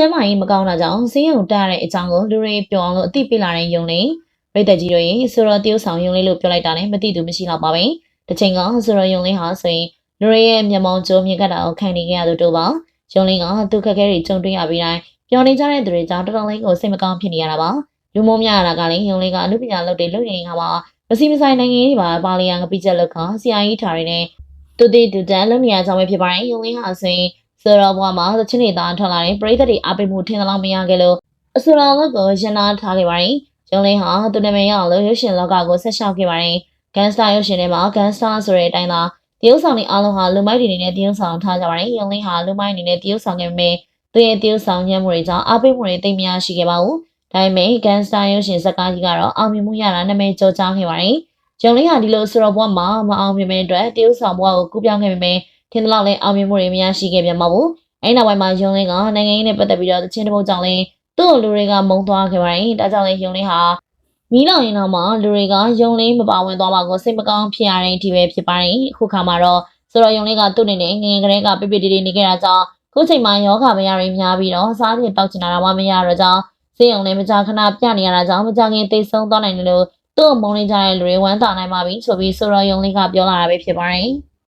ကျမ်းမာရေးမကောင်းတာကြောင့်ဆေးရုံတက်ရတဲ့အကြောင်းကိုလူတွေပြောအောင်လို့အသိပေးလာတဲ့ယုံလေးပြည်သက်ကြီးတို့ရေဆိုတော့တရုတ်ဆောင်ယုံလေးလို့ပြောလိုက်တာနဲ့မသိသူမရှိတော့ပါဘူး။တစ်ချိန်ကဆိုတော့ယုံလေးဟာဆိုရင်လူတွေရဲ့မျက်မှောင်ကျိုးမြင်ကတာကိုခံနေကြရသူတို့ပါ။ယုံလေးကသူခက်ခဲတွေကြုံတွေ့ရပြီးတိုင်းပြောနေကြတဲ့သူတွေကြောင့်တော်တော်လေးကိုစိတ်မကောင်းဖြစ်နေရတာပါ။လူမိုးများရတာကလည်းယုံလေးကအမှုပညာလုပ်တွေလုပ်နေတာပါမစီမဆိုင်နိုင်ငံရေးပါပါလီယံကပိချက်လောက်ကဆရာကြီးထားရတဲ့တူတီတူတန်လုံနေရကြောင်းပဲဖြစ်ပါတယ်။ယုံလေးဟာဆိုရင် ဆိုတော့ဘွားမှာသချင်းတွေသားထွက်လာတဲ့ပရိသတ်တွေအားပေးမှုထင်သလောက်မရခဲ့လို့အဆိုတော်လောက်ကိုရန်နာထားခဲ့ပါတယ်။ယုံလေးဟာသူနာမည်ရအောင်လို့ရုပ်ရှင်လောကကိုဆက်လျှောက်ခဲ့ပါတယ်။ဂန်စတာရုပ်ရှင်ထဲမှာဂန်စတာဆိုတဲ့အတိုင်းသာတရုတ်ဆောင်တွေအားလုံးဟာလူမိုက်တွေအနေနဲ့တရုတ်ဆောင်ထားကြပါတယ်။ယုံလေးဟာလူမိုက်အနေနဲ့တရုတ်ဆောင်ခဲ့ပေမဲ့သူရဲ့တရုတ်ဆောင်ညံ့မှုတွေကြောင့်အားပေးမှုတွေသိပ်မရရှိခဲ့ပါဘူး။ဒါပေမဲ့ဂန်စတာရုပ်ရှင်ဇာတ်ကားကြီးကတော့အောင်မြင်မှုရတာနာမည်ကျော်ကြားခဲ့ပါတယ်။ယုံလေးဟာဒီလိုဆိုတော့ဘွားမှာမအောင်မြင်မဲ့အတွက်တရုတ်ဆောင်ဘွားကိုကူးပြောင်းခဲ့ပေမဲ့ ထင်သလောက်လည်းအောင်မြင်မှုတွေမရရှိခဲ့ပြန်ပါဘူး။အဲဒီနောက်ပိုင်းမှာယုံလင်းကနိုင်ငံရေးနဲ့ပတ်သက်ပြီးတော့တချင်းတစ်ပုတ်ကြောင့်လည်းသူ့ကိုလူတွေကမုံသွားခဲ့ပါတယ်။ဒါကြောင့်လည်းယုံလင်းဟာမီးလောင်ရင်တော့မှလူတွေကယုံလင်းမပါဝင်သွားပါကိုစိတ်မကောင်းဖြစ်ရတဲ့အထိပဲဖြစ်ပါတယ်။အခုခါမှာတော့ဆိုတော့ယုံလင်းကသူ့အနေနဲ့ငငယ်ကလေးကပြပြတီတီနေခဲ့တာကြောင့်ခုချိန်မှာယောဂမရတွေများပြီးတော့စားပြင်တောက်ချင်တာတော့မရတော့ကြောင်းစိတ်ယုံလည်းမကြခဏပြနေရတာကြောင့်မကြခင်သိဆုံးသွားနိုင်တယ်လို့သူ့ကိုမုန်းနေကြတဲ့လူတွေဝမ်းသာနိုင်ပါပြီဆိုပြီးဆိုတော့ယုံလင်းကပြောလာတာပဲဖြစ်ပါတယ်။